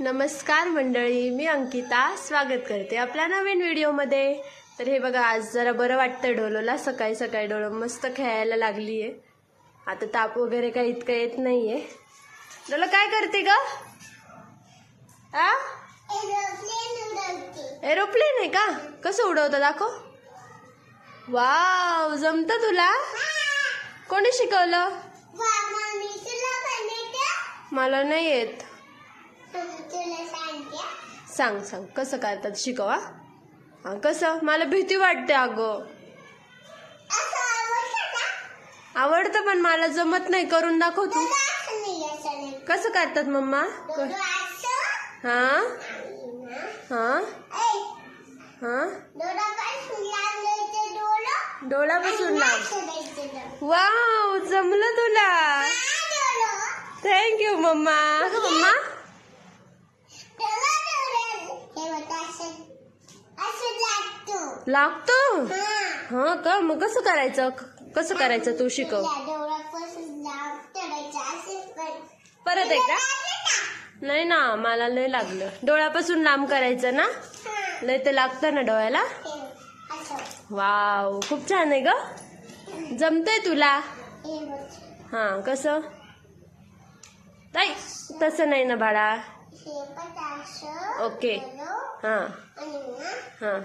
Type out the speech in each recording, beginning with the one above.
नमस्कार मंडळी मी अंकिता स्वागत करते आपल्या नवीन व्हिडिओमध्ये. तर हे बघा आज जरा बरं वाटतंय डोलोला. सकाळी सकाळी डोलो मस्त खेळायला लागली आहे आता ताप वगैरे काही इतकं येत नाहीये. डोलो काय करते ग? आ? एरोप्लेन आहे का? कसं उडवतं दाखव. वाव जमतं तुला? कोणी शिकवलं? मला नाही येत. सांग सांग. कसं करतात? शिकवा हा? कसं? मला भीती वाटते अगं. आवडतं पण मला जमत नाही. करून दाखव तू. कसं करतात मम्मा? हा? हा? हा? डोळा बसून लाव. वाव जमलं तुला. थँक्यू मम्मा. मम्मा? लागतो? हा का? मग कसं करायचं? क- कसं करायचं? तू शिकव. परत एकदा? नाही ना मला लय लागलं. डोळ्यापासून लांब करायचं ना? लय ते लागतं ना डोळ्याला? वाव खूप छान आहे ग. जमतंय तुला? हा कसं? नाही तसं नाही ना बाळा. ओके. हा. हा.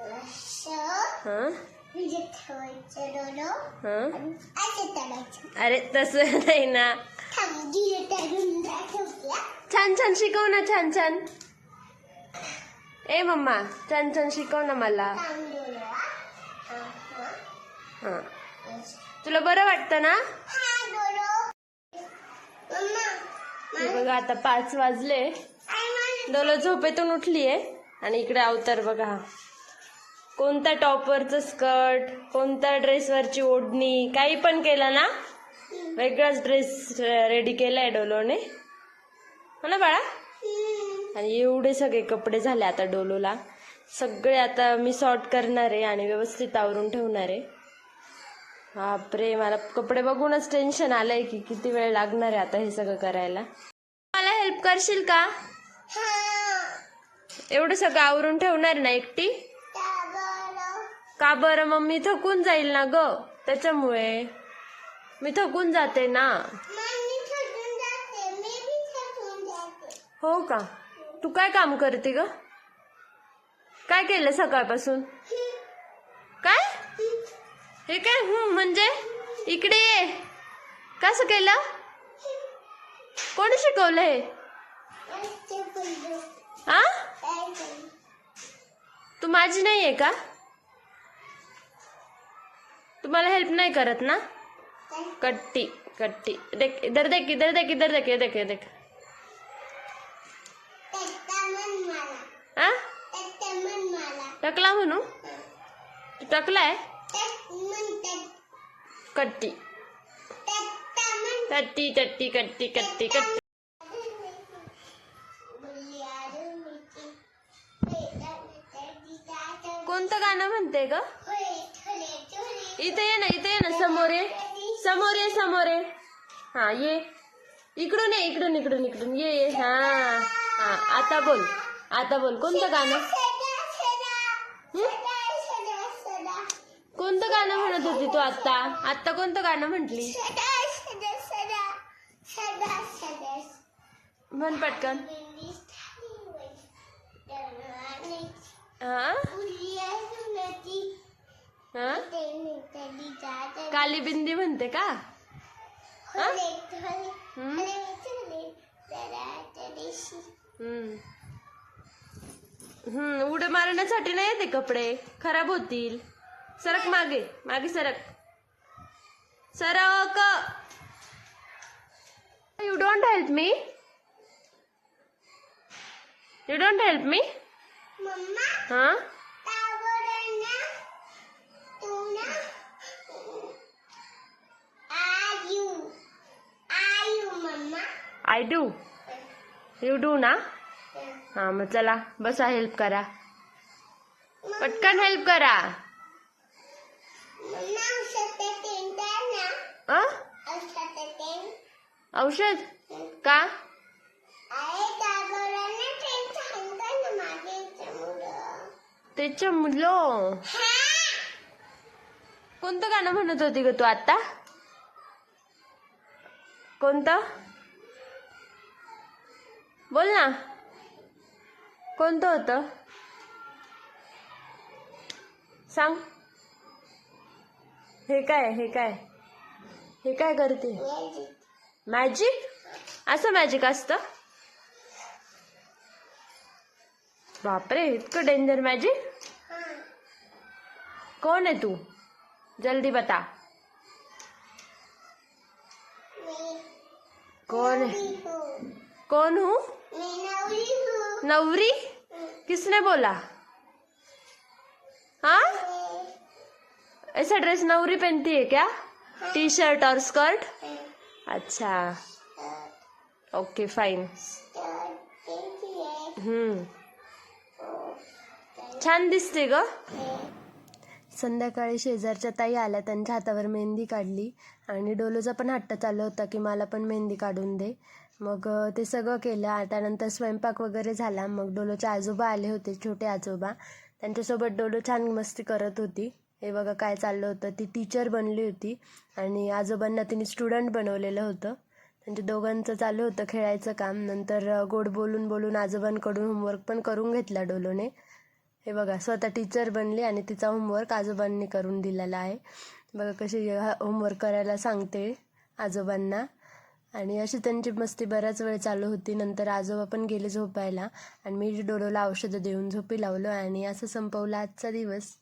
हा? हा? अरे तसं नाही ना. छान छान शिकव ना छान छान. ए मम्मा छान छान शिकव ना मला. हा तुला बरं वाटतं ना? हे बघा आता पाच वाजले. डोलो झोपेतून उठलीये. आणि इकडे अवतार बघा. कोणत्या टॉपवरचं स्कर्ट कोणत्या ड्रेसवरची ओढणी काही पण केलं ना? वेगळाच ड्रेस रेडी केलाय डोलोने. हो ना बाळा? आणि एवढे सगळे कपडे झाले आता डोलोला. सगळे आता मी सॉर्ट करणार आहे आणि व्यवस्थित आवरून ठेवणार आहे. बापरे मला कपडे बघूनच टेन्शन आलंय की किती वेळ लागणार आहे आता हे सगळं करायला. मला हेल्प करशील का? एवढं सगळं आवरून ठेवणार ना एकटी? का बरं मग मी थकून जाईल ना ग? त्याच्यामुळे. मी थकून जाते ना. हो का? तू काय काम करते ग? काय केलं सकाळपासून? काय? हे काय? म्हणजे? इकडे ये. कसं केलं? कोणी शिकवलं हे? आ? तू माझी नाही आहे का? तुम्हाला हेल्प नाही करत ना? कट्टी कट्टी. देख इधर देख इधर देख इधर देख ये देख ये देख. आ? टकला म्हणू? टकलाय कट्टी. कट्टी कट्टी कट्टी कट्टी कट्टी. कोणतं गाणं म्हणते ग? इथे ये ना इथे ये ना समोर ये. समोर ये समोर ये. हा ये. इकडून ये इकडून इकडून इकडून. ये ये. हा हा. आता बोल. आता बोल. कोणतं गाणं? कोणतं गाणं म्हणत होती तू आता आता कोणतं गाणं म्हंटली? म्हण पटकन. हा काली बिंदी म्हणते का? हम्म. उड्या मारण्यासाठी नाही येते कपडे. खराब होतील. सरक मागे मागे सरक. सरक. You don't help me you don't help me हा? आय डू यू डू ना? हां मग चला बसा हेल्प करा. पटकन हेल्प करा. औषध का? त्याच्या मुलं? कोणतं गाणं म्हणत होती ग तू आता? कोणतं? बोल ना. कोणतं होतं? सांग. हे काय हे काय? हे काय करते? मॅजिक असं मॅजिक असतं? बापरे इतकं डेंजर मॅजिक कौन है तू? जल्दी बता. कौन है. कौन हूँ? नवरी? किसने बोला? हाँ? ऐसा ड्रेस नवरी पहनती है क्या? टी शर्ट और स्कर्ट अच्छा। Okay fine hmm. छान दिसते ग. संध्याकाळी शेजारच्या ताई आल्या त्यांच्या हातावर मेहंदी काढली आणि डोलोचा पण हट्ट चालू होता की मला पण मेहंदी काढून दे. मग ते सगळं केलं. त्यानंतर स्वयंपाक वगैरे झाला. मग डोलोचे आजोबा आले होते छोटे आजोबा. त्यांच्यासोबत डोलो छान मस्ती करत होती. हे बघा काय चाललं होतं. ती टीचर बनली होती आणि आजोबांना तिने स्टुडंट बनवलेलं होतं. त्यांच्या दोघांचं चालू होतं खेळायचं काम. नंतर गोड बोलून बोलून आजोबांकडून होमवर्क पण करून घेतला डोलोने. हे बघा स्वतः टीचर बनली आणि तिचा होमवर्क आजोबांनी करून दिलेला आहे. बघा कशी होमवर्क करायला सांगते आजोबांना. आणि अशी त्यांची मस्ती बराच वेळ चालू होती. नंतर आजोबा पण गेले झोपायला आणि मी डोलोला औषधं देऊन झोपी लावलं आणि असं संपवलं आजचा दिवस.